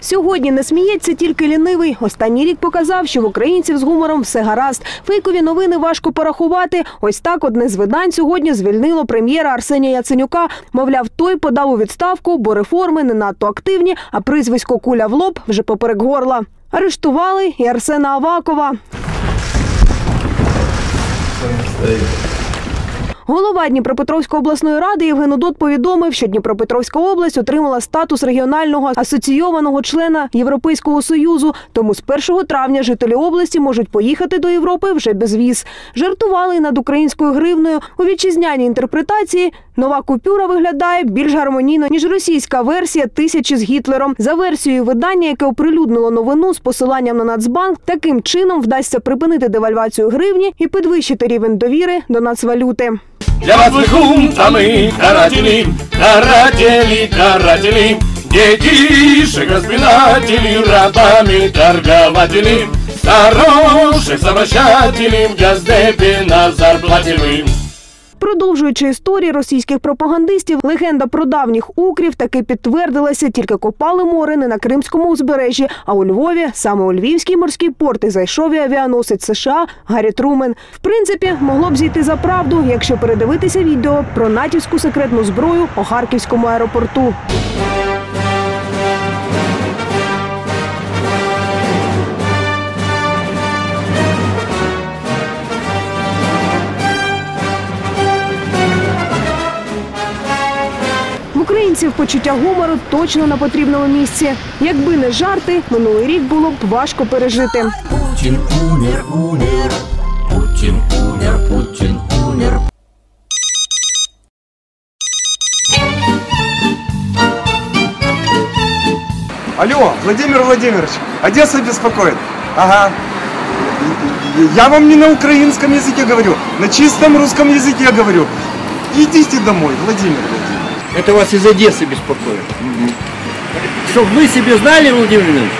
Сьогодні не сміється тільки лінивий. Останній рік показав, що в українців з гумором все гаразд. Фейкові новини важко порахувати. Ось так одне з видань сьогодні звільнило прем'єра Арсенія Яценюка. Мовляв, той подав у відставку, бо реформи не надто активні, а прізвисько куля в лоб вже поперек горла. Арештували і Арсена Авакова. Голова Дніпропетровської обласної ради Євген Удот повідомив, що Дніпропетровська область отримала статус регіонального асоційованого члена Європейського союзу. Тому з 1 травня жителі області можуть поїхати до Європи вже без віз. Жартували над українською гривною. У вітчизняній інтерпретації нова купюра виглядає більш гармонійно ніж російська версія тисячі з Гітлером. За версією видання, яке оприлюднило новину з посиланням на Нацбанк, таким чином вдасться припинити девальвацію гривні і підвищити рівень довіри до нацвалюти. Для вас мы хунта мы каратели, каратели, каратели, детишек распинатели, рабами торгователи, старушек совращатели, в газдепе на зарплатили. Продовжуючи історії російських пропагандистів, легенда про давніх укрів таки підтвердилася, тільки копали море не на Кримському узбережжі, а у Львові, саме у Львівський морський порт і зайшов і авіаносець США Гаррі Трумен. В принципі, могло б зійти за правду, якщо передивитися відео про натівську секретну зброю у Харківському аеропорту. Українців почуття гумору точно на потрібному місці. Якби не жарти, минулий рік було б важко пережити. Путин умер, умер. Путин умер, Путин умер. Алло, Владимир Владимирович, Одесса беспокоит. Ага. Я вам не на украинском языке говорю, на чистом русском языке говорю. Идите домой, Владимир Владимирович. Это вас из Одессы беспокоит. Чтобы вы себе знали, Владимир Владимирович,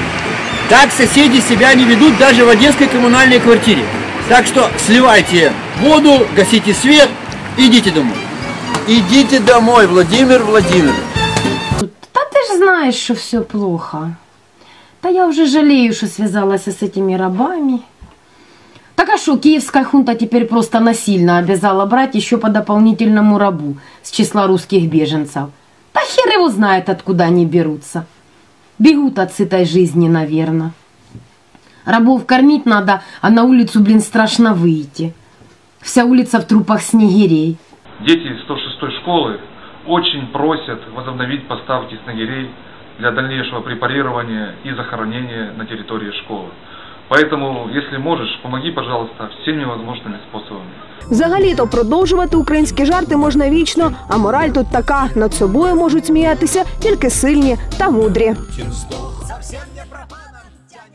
так соседи себя не ведут даже в одесской коммунальной квартире. Так что сливайте воду, гасите свет, идите домой. Идите домой, Владимир Владимирович. Та ти ж знаєш, що все плохо. Та я вже жалею, що связалась с этими рабами. Так а что, киевская хунта теперь просто насильно обязала брать еще по дополнительному рабу с числа русских беженцев. Да хер его знает, откуда они берутся. Бегут от сытой жизни, наверное. Рабов кормить надо, а на улицу, блин, страшно выйти. Вся улица в трупах снегирей. Дети из 106 школы очень просят возобновить поставки снегирей для дальнейшего препарирования и захоронения на территории школы. Поэтому, если можешь, помоги, пожалуйста, всеми возможными способами. Взагалі-то продовжувати українські жарти можна вічно, а мораль тут така: над собою можуть сміятися тільки сильні та мудрі.